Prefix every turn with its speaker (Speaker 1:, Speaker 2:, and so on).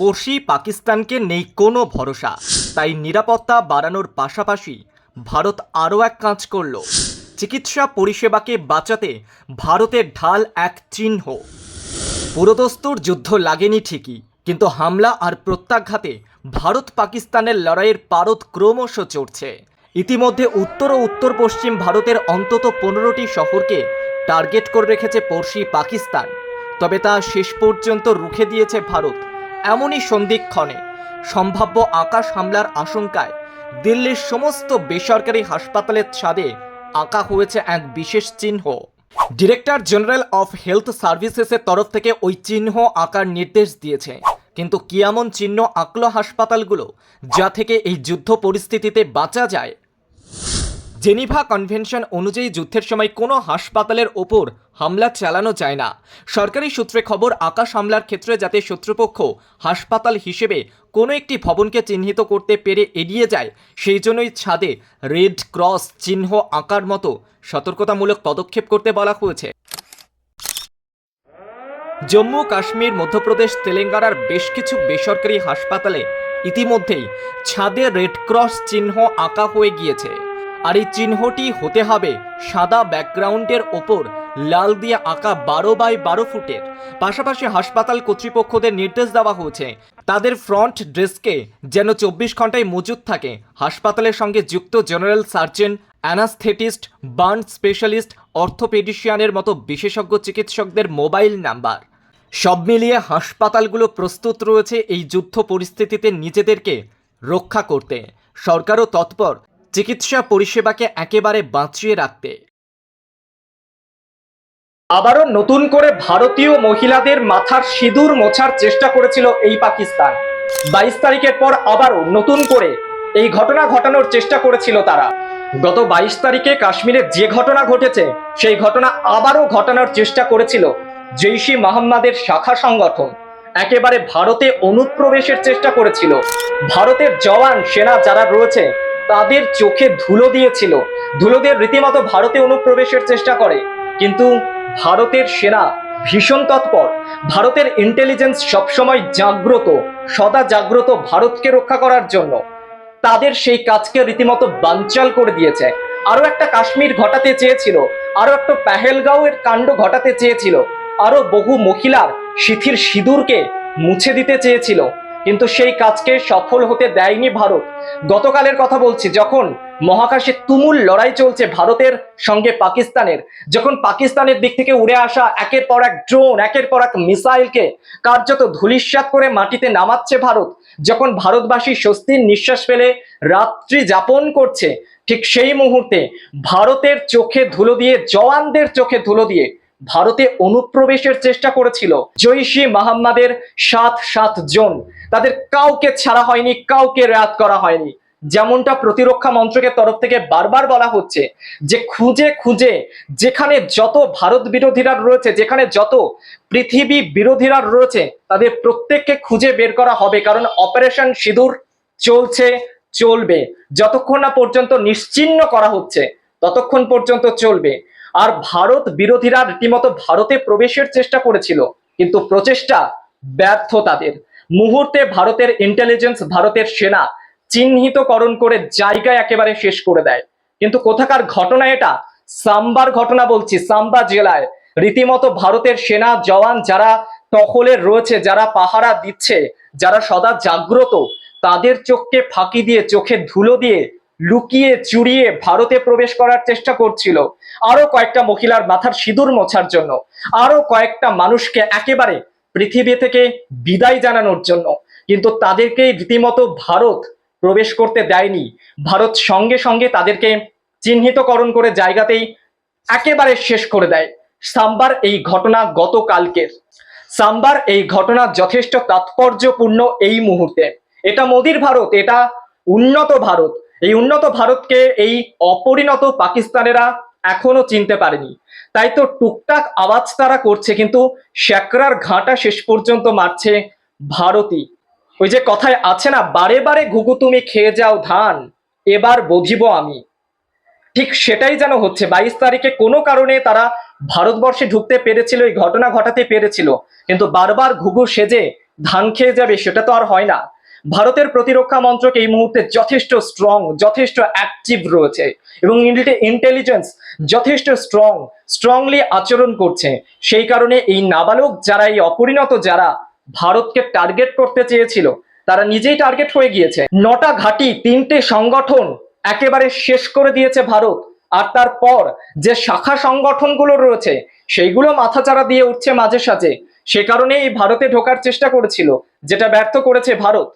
Speaker 1: পড়শি পাকিস্তানকে নেই কোনো ভরসা। তাই নিরাপত্তা বাড়ানোর পাশাপাশি ভারত আরও এক কাজ করল। চিকিৎসা পরিষেবাকে বাঁচাতে ভারতের ঢাল এক চিহ্ন। পুরোদস্তুর যুদ্ধ লাগেনি ঠিকই, কিন্তু হামলা আর প্রত্যাঘাতে ভারত পাকিস্তানের লড়াইয়ের পারদ ক্রমশ চড়ছে। ইতিমধ্যে উত্তর ও উত্তর পশ্চিম ভারতের অন্তত পনেরোটি শহরকে টার্গেট করে রেখেছে পড়শি পাকিস্তান। তবে তা শেষ পর্যন্ত রুখে দিয়েছে ভারত। এমনই সন্ধিক্ষণে সম্ভাব্য আকাশ হামলার আশঙ্কায় দিল্লির সমস্ত বেসরকারি হাসপাতালের ছাদে আঁকা হয়েছে এক বিশেষ চিহ্ন। ডিরেক্টর জেনারেল অফ হেলথ সার্ভিসেসের তরফ থেকে ওই চিহ্ন আঁকার নির্দেশ দিয়েছে। কিন্তু কি এমন চিহ্ন আঁকলো হাসপাতালগুলো যা থেকে এই যুদ্ধ পরিস্থিতিতে বাঁচা যায় জেনিভা কনভেনশন অনুযায়ী যুদ্ধের সময় কোনো হাসপাতালের ওপর হামলা চালানো যায় না। সরকারি সূত্রে খবর, আকাশ হামলার ক্ষেত্রে যাতে শত্রুপক্ষ হাসপাতাল হিসেবে কোনো একটি ভবনকে চিহ্নিত করতে পেরে এড়িয়ে যায়, সেই জন্যই ছাদে রেড ক্রস চিহ্ন আঁকার মতো সতর্কতামূলক পদক্ষেপ করতে বলা হয়েছে। জম্মু কাশ্মীর, মধ্যপ্রদেশ, তেলেঙ্গানার বেশ কিছু বেসরকারি হাসপাতালে ইতিমধ্যেই ছাদে রেড ক্রস চিহ্ন আঁকা হয়ে গিয়েছে। আর এই চিহ্নটি হতে হবে সাদা ব্যাকগ্রাউন্ডের ওপর, লাল দিয়ে আঁকা বারো বাই বারো ফুটের। পাশাপাশি হাসপাতাল কর্তৃপক্ষদের নির্দেশ দেওয়া হয়েছে, তাদের ফ্রন্ট ডেস্কে যেন চব্বিশ ঘন্টায় মজুদ থাকে। হাসপাতালের সঙ্গে যুক্ত general surgeon, anaesthetist, burn specialist, অর্থোপেডিশিয়ানের মতো বিশেষজ্ঞ চিকিৎসকদের মোবাইল নাম্বার। সব মিলিয়ে হাসপাতালগুলো প্রস্তুত রয়েছে এই যুদ্ধ পরিস্থিতিতে নিজেদেরকে রক্ষা করতে। সরকারও তৎপর চিকিৎসা পরিষেবাকে একেবারে বাঁচিয়ে রাখতে। আবারও নতুন করে ভারতীয় মহিলাদের মাথার সিঁদুর মোছার চেষ্টা করেছিল এই পাকিস্তান। বাইশ তারিখের পর আবারও নতুন করে এই ঘটনা ঘটানোর চেষ্টা করেছিল তারা। গত বাইশ তারিখে কাশ্মীরে যে ঘটনা ঘটেছে, সেই ঘটনা আবারও ঘটানোর চেষ্টা করেছিল জৈশি মোহাম্মদের শাখা সংগঠন। একেবারে ভারতে অনুপ্রবেশের চেষ্টা করেছিল। ভারতের জওয়ান সেনা যারা রয়েছে তাদের চোখে ধুলো দিয়েছিল। ধুলো দিয়ে রীতিমতো ভারতে অনুপ্রবেশের চেষ্টা করে। কিন্তু ভারতের সেনা ভীষণ তৎপর। ভারতের ইন্টেলিজেন্স সবসময় জাগ্রত, সদা জাগ্রত ভারতকে রক্ষা করার জন্য। তাদের সেই কাজকে রীতিমতো বানচাল করে দিয়েছে। আরও একটা কাশ্মীর ঘটাতে চেয়েছিল আরও একটা পেহেলগাঁওয়ের কাণ্ড ঘটাতে চেয়েছিল, আরও বহু মহিলার শিথির সিঁদুরকে মুছে দিতে চেয়েছিল। কিন্তু সেই কাজকে সফল হতে দেয়নি ভারত। গতকালের কথা বলছি, যখন মহাকাশে তুমুল লড়াই চলছে ভারতের সঙ্গে পাকিস্তানের, যখন পাকিস্তানের দিক থেকে উড়ে আসা একের পর এক ড্রোন, একের পর এক মিসাইলকে কার্যত ধূলিসাৎ করে মাটিতে নামাচ্ছে ভারত, যখন ভারতবাসী স্বস্তির নিঃশ্বাস ফেলে রাত্রি যাপন করছে, ঠিক সেই মুহূর্তে ভারতের চোখে ধুলো দিয়ে, জওয়ানদের চোখে ধুলো দিয়ে ভারতে অনুপ্রবেশের চেষ্টা করেছিল জৈশি মাহাম্মাদের সাত সাত জন। তাদের কাউকে ছাড়া হয়নি, কাউকে রেয়াত করা হয়নি। যেমনটা প্রতিরক্ষা মন্ত্রকের তরফ থেকে বারবার বলা হচ্ছে যে খুঁজে খুঁজে যেখানে যত ভারত বিরোধীরা রয়েছে, যেখানে যত পৃথিবী বিরোধীরা রয়েছে, তাদের প্রত্যেককে খুঁজে বের করা হবে, কারণ অপারেশন সিঁদুর চলছে, চলবে। যতক্ষণ না পর্যন্ত নিশ্চিহ্ন করা হচ্ছে ততক্ষণ পর্যন্ত চলবে। আর ভারত বিরোধীরা রীতিমতো ভারতে প্রবেশের চেষ্টা করেছিল, কিন্তু প্রচেষ্টা ব্যর্থ তাদের। মুহূর্তে ভারতের ইন্টেলিজেন্স ভারতের সেনা চিহ্নিতকরণ করে জায়গা একেবারে শেষ করে দেয়। কিন্তু কোথাকার ঘটনা এটা? সাম্বার ঘটনা বলছি, সাম্বা জেলায়। রীতিমতো ভারতের সেনা জওয়ান যারা টহলে রয়েছে, যারা পাহারা দিচ্ছে, যারা সদা জাগ্রত, তাদের চোখকে ফাঁকি দিয়ে, চোখে ধুলো দিয়ে লুকিয়ে চুরিয়ে ভারতে প্রবেশ করার চেষ্টা করছিল। আরও কয়েকটা মহিলার মাথার সিঁদুর মোছার জন্য। আরও কয়েকটা মানুষকে একেবারে পৃথিবী থেকে বিদায় জানানোর জন্য। কিন্তু তাদেরকে রীতিমতো ভারত প্রবেশ করতে দেয়নি। ভারত সঙ্গে সঙ্গে তাদেরকে চিহ্নিতকরণ করে জায়গাতেই একেবারে শেষ করে দেয়। সাম্বার এই ঘটনা গতকালকের। সাম্বার এই ঘটনা যথেষ্ট তাৎপর্যপূর্ণ এই মুহূর্তে। এটা মোদির ভারত, এটা উন্নত ভারত। এই উন্নত ভারতকে এই অপরিণত পাকিস্তানেরা এখনও চিনতে পারেনি। তাই তো টুকটাক আওয়াজ তারা করছে, কিন্তু শ্যাকরার ঘাটা শেষ পর্যন্ত মারছে ভারতই। ওই যে কথায় আছে না, বারে বারে ঘুঘু তুমি খেয়ে যাও ধান, এবার বুঝিব আমি। ঠিক সেটাই যেন হচ্ছে, বাইশ তারিখে কোনো কারণে তারা ভারতবর্ষে ঢুকতে পেরেছিল, এই ঘটনা ঘটাতে পেরেছিল, কিন্তু বারবার ঘুঘু সেজে ধান খেয়ে যাবে, সেটা তো আর হয় না। ভারতের প্রতিরক্ষা মন্ত্রক এই মুহূর্তে যথেষ্ট স্ট্রং যথেষ্ট অ্যাক্টিভ রয়েছে এবং ইন্টেলিজেন্স যথেষ্ট স্ট্রং স্ট্রংলি আচরণ করছে। সেই কারণে এই নাবালক যারা, এই অপরিণত যারা ভারতকে টার্গেট করতে চেয়েছিল, তারা নিজেই টার্গেট হয়ে গিয়েছে। নটা ঘাঁটি, তিনটে সংগঠন একেবারে শেষ করে দিয়েছে ভারত। আর তারপর যে শাখা সংগঠনগুলো রয়েছে, সেইগুলো মাথাচাড়া দিয়ে উঠছে মাঝে সাঝে। সে কারণে এই ভারতে ঢোকার চেষ্টা করেছিল, যেটা ব্যর্থ করেছে ভারত।